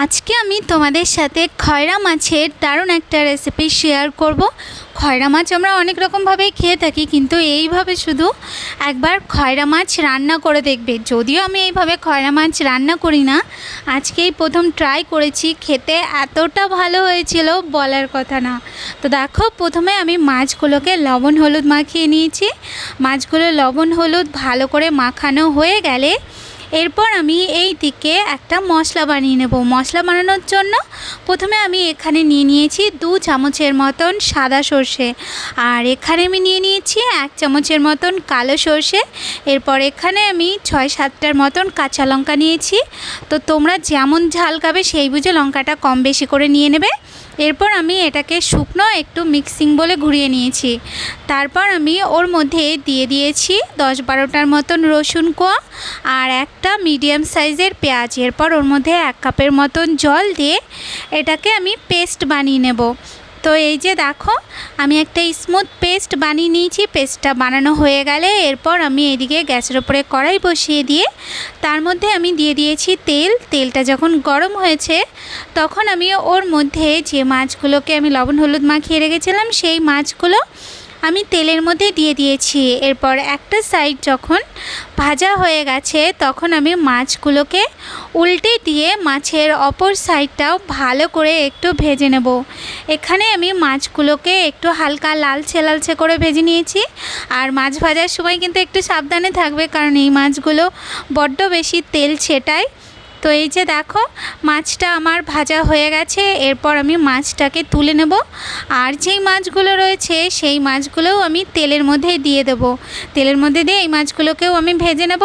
আজকে আমি তোমাদের সাথে খয়রা মাছের দারুণ একটা রেসিপি শেয়ার করব। খয়রা মাছ আমরা অনেক রকমভাবেই খেয়ে থাকি, কিন্তু এইভাবে শুধু একবার খয়রা মাছ রান্না করে দেখবে। যদিও আমি এইভাবে খয়রা মাছ রান্না করি না, আজকেই প্রথম ট্রাই করেছি, খেতে এতটা ভালো হয়েছিল বলার কথা না। তো দেখো, প্রথমে আমি মাছগুলোকে লবণ হলুদ মাখিয়ে নিয়েছি। মাছগুলো লবণ হলুদ ভালো করে মাখানো হয়ে গেলে এরপর আমি এই দিকে একটা মশলা বানিয়ে নেব। মশলা বানানোর জন্য প্রথমে আমি এখানে নিয়ে নিয়েছি দু চামচের মতন সাদা সর্ষে। আর এখানে আমি নিয়ে নিয়েছি এক চামচের মতন কালো সর্ষে। এরপর এখানে আমি ছয় সাতটার মতন কাঁচা লঙ্কা নিয়েছি। তো তোমরা যেমন ঝাল খাবে সেই বুঝে লঙ্কাটা কম বেশি করে নিয়ে নেবে। এরপর আমি এটাকে শুকনো একটু মিক্সিং বলে ঘুরিয়ে নিয়েছি। তারপর আমি ওর মধ্যে দিয়ে দিয়েছি দশ বারোটার মতন রসুন কোয়া আর একটা মিডিয়াম সাইজের পেঁয়াজ। এরপর ওর মধ্যে এক কাপের মতন জল দিয়ে এটাকে আমি পেস্ট বানিয়ে নেব। তো এই যে দেখো, আমি একটা স্মুথ পেস্ট বানিয়ে নিয়েছি পেস্টটা বানানো হয়ে গেলে এরপর আমি এদিকে গ্যাসের ওপরে কড়াই বসিয়ে দিয়ে তার মধ্যে আমি দিয়ে দিয়েছি তেল। তেলটা যখন গরম হয়েছে, তখন আমি ওর মধ্যে যে মাছগুলোকে আমি লবণ, হলুদ মাখিয়ে রেখেছিলাম, সেই মাছগুলো আমি তেলের মধ্যে দিয়ে দিয়েছি। এরপর একটা সাইড যখন ভাজা হয়ে গেছে, তখন আমি মাছগুলোকে উল্টে দিয়ে মাছের অপর সাইডটাও ভালো করে একটু ভেজে নেব। এখানে আমি মাছগুলোকে একটু হালকা লালচে লালচে করে ভেজে নিয়েছি। আর মাছ ভাজার সময় কিন্তু একটু সাবধানে থাকবে, কারণ এই মাছগুলো বড্ড বেশি তেল ছেটায়। তো এই যে দেখো, মাছটা আমার ভাজা হয়ে গেছে, এরপর আমি মাছটাকে তুলে নেব। আর যেই মাছগুলো রয়েছে, সেই মাছগুলোও আমি তেলের মধ্যে দিয়ে দেবো। তেলের মধ্যে দিয়ে এই মাছগুলোকেও আমি ভেজে নেব।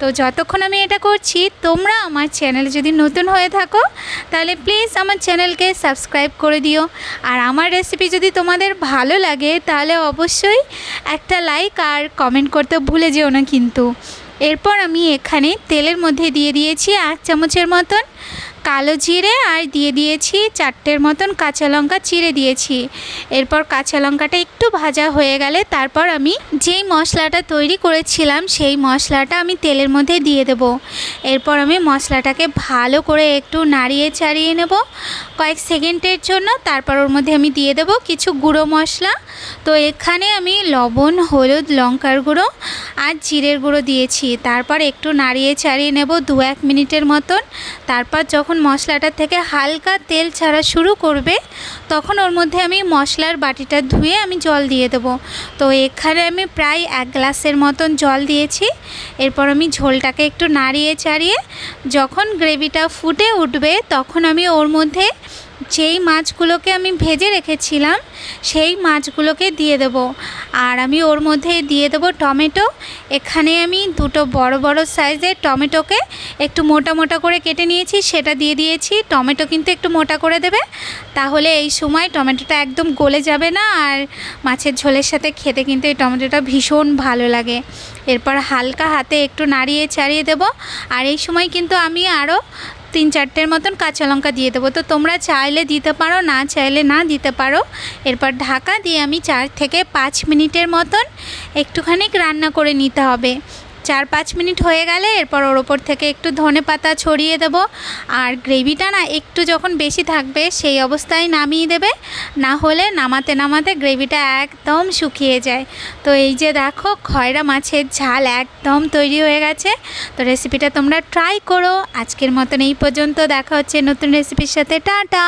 তো যতক্ষণ আমি এটা করছি, তোমরা আমার চ্যানেলে যদি নতুন হয়ে থাকো, তাহলে প্লিজ আমার চ্যানেলকে সাবস্ক্রাইব করে দিও। আর আমার রেসিপি যদি তোমাদের ভালো লাগে, তাহলে অবশ্যই একটা লাইক আর কমেন্ট করতে ভুলে যেও না কিন্তু। এরপর আমি এখানে তেলের মধ্যে দিয়ে দিয়েছি এক চামচের মতন। কালো জিরে আর দিয়ে দিয়েছি চারটের মতন কাঁচা লঙ্কা চিড়ে দিয়েছি। এরপর কাঁচা লঙ্কাটা একটু ভাজা হয়ে গেলে তারপর আমি যেই মশলাটা তৈরি করেছিলাম সেই মশলাটা আমি তেলের মধ্যে দিয়ে দেব। এরপর আমি মশলাটাকে ভালো করে একটু নাড়িয়ে চাড়িয়ে নেব। কয়েক সেকেন্ডের জন্য তারপর ওর মধ্যে আমি দিয়ে দেব কিছু গুঁড়ো মশলা। তো এখানে আমি লবণ, হলুদ, লঙ্কার গুঁড়ো আর জিরের গুঁড়ো দিয়েছি। তারপর একটু নাড়িয়ে চাড়িয়ে নেব দু এক মিনিটের মতন। তারপর যখন মশলাটার থেকে হালকা তেল ছাড়া শুরু করবে, তখন ওর মধ্যে আমি মশলার বাটিটা ধুয়ে আমি জল দিয়ে দেবো। তো এখানে আমি প্রায় এক গ্লাসের মতন জল দিয়েছি। এরপর আমি ঝোলটাকে একটু নাড়িয়ে চাড়িয়ে যখন গ্রেভিটা ফুটে উঠবে, তখন আমি ওর মধ্যে যেই মাছগুলোকে আমি ভেজে রেখেছিলাম, সেই মাছগুলোকে দিয়ে দেব। আর আমি ওর মধ্যে দিয়ে দেব টমেটো। এখানে আমি দুটো বড় বড় সাইজের টমেটোকে একটু মোটা মোটা করে কেটে নিয়েছি, সেটা দিয়ে দিয়েছি। টমেটো কিন্তু একটু মোটা করে দেবে। তাহলে এই সময় টমেটোটা একদম গলে যাবে না, আর মাছের ঝোলের সাথে খেতে কিন্তু এই টমেটোটা ভীষণ ভালো লাগে। এরপর হালকা হাতে একটু নাড়িয়ে চাড়িয়ে দেব। আর এই সময় কিন্তু আমি আরও তিন চারটের মতন কাঁচা লঙ্কা দিয়ে দেবো। তো তোমরা চাইলে দিতে পারো, না চাইলে না দিতে পারো। এরপর ঢাকা দিয়ে আমি চার থেকে পাঁচ মিনিটের মতন একটুখানি রান্না করে নিতে হবে। চার পাঁচ মিনিট হয়ে গেলে এরপর ওর ওপর থেকে একটু ধনে পাতা ছড়িয়ে দেব। আর গ্রেভিটা না একটু যখন বেশি থাকবে সেই অবস্থায় নামিয়ে দেবে। না হলে নামাতে নামাতে গ্রেভিটা একদম শুকিয়ে যায়। তো এই যে দেখো খয়রা মাছের ঝাল একদম তৈরি হয়ে গেছে। তো রেসিপিটা তোমরা ট্রাই করো। আজকের মতন এই পর্যন্ত। দেখা হচ্ছে নতুন রেসিপির সাথে। টাটা!